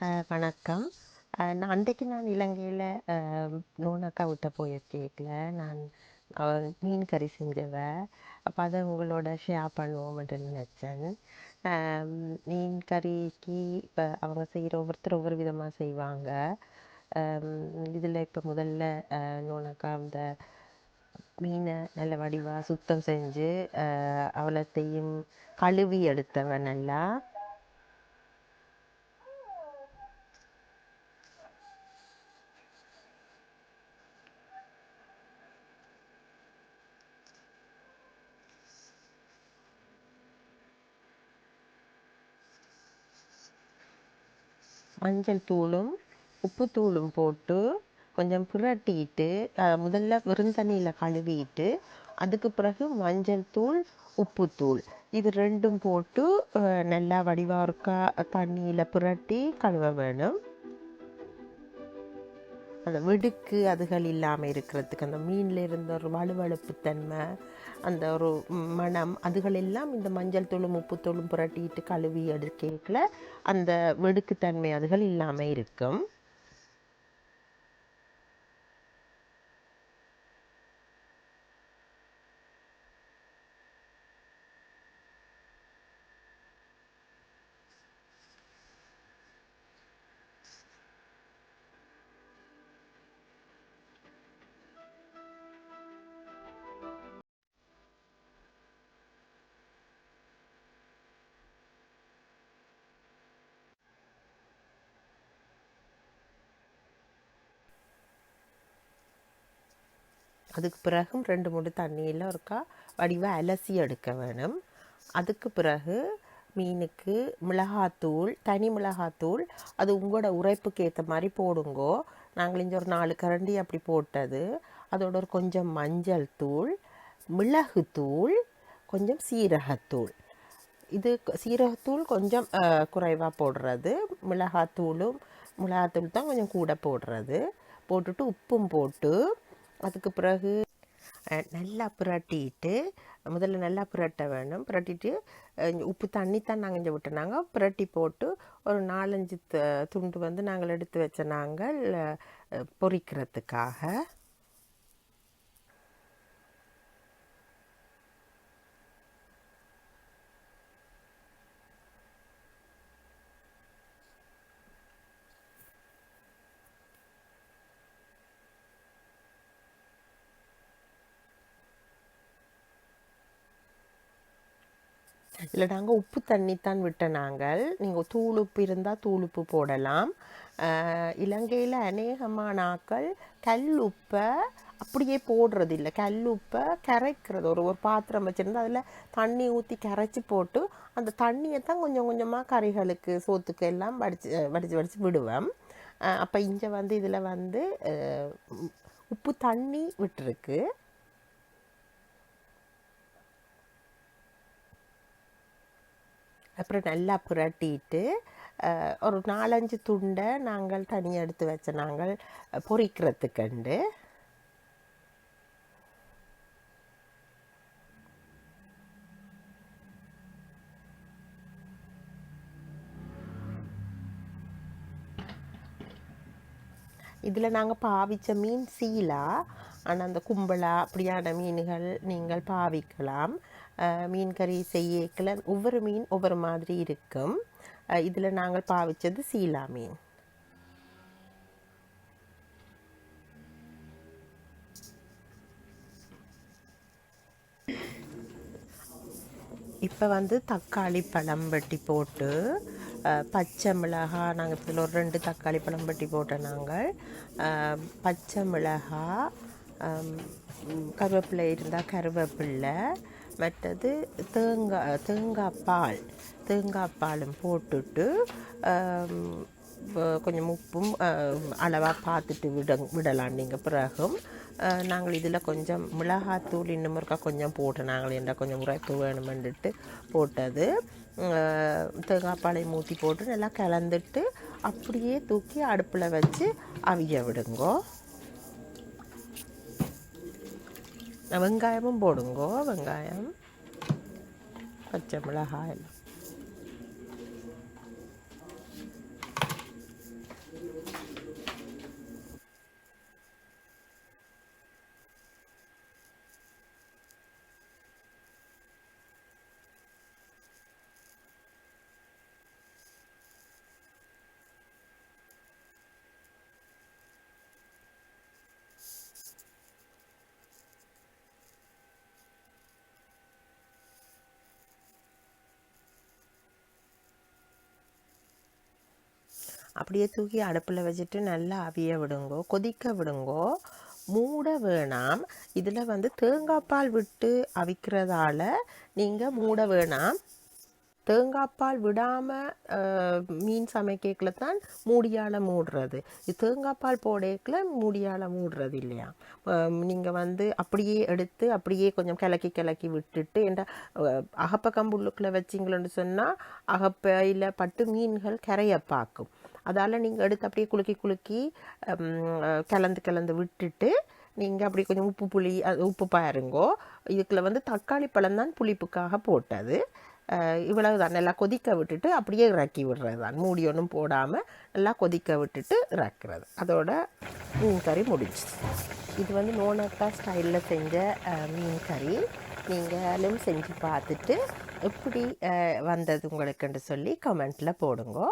வணக்கம். நான் அன்றைக்கு நான் இலங்கையில் நூனக்கா விட்ட போயிருக்கேக்கில் நான் மீன் கறி செஞ்சவ. அப்போ அதை உங்களோட ஷேர் பண்ணுவோம் நினச்சேன். மீன் கறிக்கு இப்போ அவங்க செய்கிற ஒவ்வொருத்தர் ஒவ்வொரு விதமாக செய்வாங்க. இதில் இப்போ முதல்ல அஹ் நூனக்கா மீனை நல்ல வடிவாக சுத்தம் செஞ்சு அஹ் அவ்வளோத்தையும் கழுவி எடுத்தவன் நல்லா. மஞ்சள் தூளும் உப்புத்தூளும் போட்டு கொஞ்சம் புரட்டிட்டு அஹ், முதல்ல வெறுந்தண்ணியில் கழுவிட்டு அதுக்கு பிறகு மஞ்சள் தூள் உப்புத்தூள் இது ரெண்டும் போட்டு நல்லா வடிவாக இருக்கா தண்ணியில் புரட்டி கழுவ வேணும். அந்த வெடுக்கு அதுகள் இல்லாமல் இருக்கிறதுக்கு அந்த மீனில் இருந்த ஒரு வலுவழுப்பு தன்மை அந்த ஒரு மணம் அதுகள் எல்லாம் இந்த மஞ்சள் தூளும் உப்பு தூளும் புரட்டிட்டு கழுவி எடுக்கல. அந்த வெடுக்கு தன்மை அதுகள் இல்லாமல் இருக்கும். அதுக்கு பிறகும் ரெண்டு மூணு தண்ணியில் ஒருக்கா வடிவாக அலசி எடுக்க வேணும். அதுக்கு பிறகு மீனுக்கு மிளகாத்தூள் தனி மிளகாத்தூள் அது உங்களோட உரைப்புக்கு ஏற்ற மாதிரி போடுங்கோ. நாங்கள் இங்கே ஒரு நாலு கரண்டி அப்படி போட்டது. அதோட ஒரு கொஞ்சம் மஞ்சள் தூள் மிளகுத்தூள் கொஞ்சம் சீரகத்தூள். இது சீரகத்தூள் கொஞ்சம் குறைவாக போடுறது. மிளகாத்தூளும் மிளகாத்தூள் தான் கொஞ்சம் கூட போடுறது. போட்டுட்டு உப்பும் போட்டு அதுக்கு பிறகு நல்லா புரட்டிட்டு முதல்ல நல்லா புரட்ட வேணும். புரட்டிட்டு உப்பு தண்ணி தான் நாங்கள் இங்கே விட்டுனாங்க புரட்டி போட்டு ஒரு நாலஞ்சு த- துண்டு வந்து நாங்கள் எடுத்து வச்ச நாங்கள் பொறிக்கிறதுக்காக இல்லை இதில் நாங்கள் உப்பு தண்ணி தான் விட்ட நாங்கள். நீங்கள் தூள் உப்பு இருந்தால் தூள் உப்பு போடலாம். இலங்கையில் அநேகமான ஆக்கள் கல் உப்பை அப்படியே போடுறது இல்லை கல் உப்பை கரைக்கிறது. ஒரு ஒரு பாத்திரம் வச்சுருந்து அதில் தண்ணி ஊற்றி கரைச்சி போட்டு அந்த தண்ணியை தான் கொஞ்சம் கொஞ்சமாக கறிகளுக்கு சோத்துக்கு எல்லாம் வடிச்சு வடித்து வடித்து விடுவேன் அப்போ இங்கே வந்து இதில் வந்து உப்பு தண்ணி விட்டுருக்கு. அப்புறம் நல்லா புரட்டிட்டு அஹ், ஒரு நாலஞ்சு துண்டை நாங்கள் தனியாக எடுத்து வச்ச நாங்கள் பொறிக்கிறதுக்கண்டு இதில் நாங்கள் பாவிச்ச மீன் சீலா ஆனால் அந்த கும்பலா அப்படியான மீன்கள் நீங்கள் பாவிக்கலாம். அஹ், மீன் கறி செய்யக்கல ஒவ்வொரு மீன் ஒவ்வொரு மாதிரி இருக்கும். இதில் நாங்கள் பாவிச்சது சீலா மீன். இப்போ வந்து தக்காளி பழம் வெட்டி போட்டு அஹ், பச்சை மிளகா நாங்கள் இதில் ஒரு ரெண்டு தக்காளி பழம் வெட்டி போட்டோம் நாங்கள். அஹ், பச்சை மிளகாய் கருவேப்பிலை இருந்தால் கருவேப்பில்லை மற்றது தேங்காய் தேங்காய் பால் தேங்காய் பாலும் போட்டுட்டு கொஞ்சம் உப்பும் அளவாக பார்த்துட்டு விட விடலாம் நீங்கள் பிறகும் நாங்கள் இதில் கொஞ்சம் மிளகாத்தூள் இன்னும் இருக்கா கொஞ்சம் போட்டு நாங்கள் என்ன கொஞ்சம் உரைப்பு வேணுமென்றுட்டு போட்டது அஹ், தேங்காய் பாலை ஊற்றி போட்டு நல்லா கலந்துட்டு அப்படியே தூக்கி அடுப்பில் வச்சு அவிய விடுங்கோ வெங்காயமும் போடுங்கோ வெங்காயம் பச்சை மிளகாய் எல்லாம் அப்படியே தூக்கி அடுப்பில் வச்சுட்டு நல்லா அவிய விடுங்கோ கொதிக்க விடுங்கோ. மூட வேணாம். இதில் வந்து தேங்காய் பால் விட்டு அவிக்கிறதால நீங்கள் மூட வேணாம். தேங்காய் பால் விடாமல் மீன் சமைக்கல தான் மூடியால் மூடுறது. இது தேங்காய் பால் போடேக்கில் மூடியால் மூடுறது இல்லையா? நீங்கள் வந்து அப்படியே எடுத்து அப்படியே கொஞ்சம் கிளக்கி கிளக்கி விட்டுட்டு என்ற அகப்ப கம்புள்ளுக்குள்ளே வச்சிங்களேன்னு சொன்னால் அகப்பையில் பட்டு மீன்கள் கரையை பார்க்கும் அதால் நீங்கள் எடுத்து அப்படியே குலுக்கி குலுக்கி கலந்து கலந்து விட்டுட்டு நீங்கள் அப்படி கொஞ்சம் உப்பு புளி அது உப்பு பாருங்கோ. இதுக்குள்ள வந்து தக்காளி பழம் தான் புளிப்புக்காக போட்டது. இவ்வளவு தான். நல்லா கொதிக்க விட்டுட்டு அப்படியே இறக்கி விடுறது தான். மூடி ஒன்றும் போடாமல் நல்லா கொதிக்க விட்டுட்டு இறக்குறது. அதோட மீன் கறி முடிஞ்சு இது வந்து நோனக்கா ஸ்டைலில் செஞ்ச மீன் கறி. நீங்களும் செஞ்சு பார்த்துட்டு எப்படி வந்தது உங்களுக்குன்னு சொல்லி கமெண்ட்டில் போடுங்க.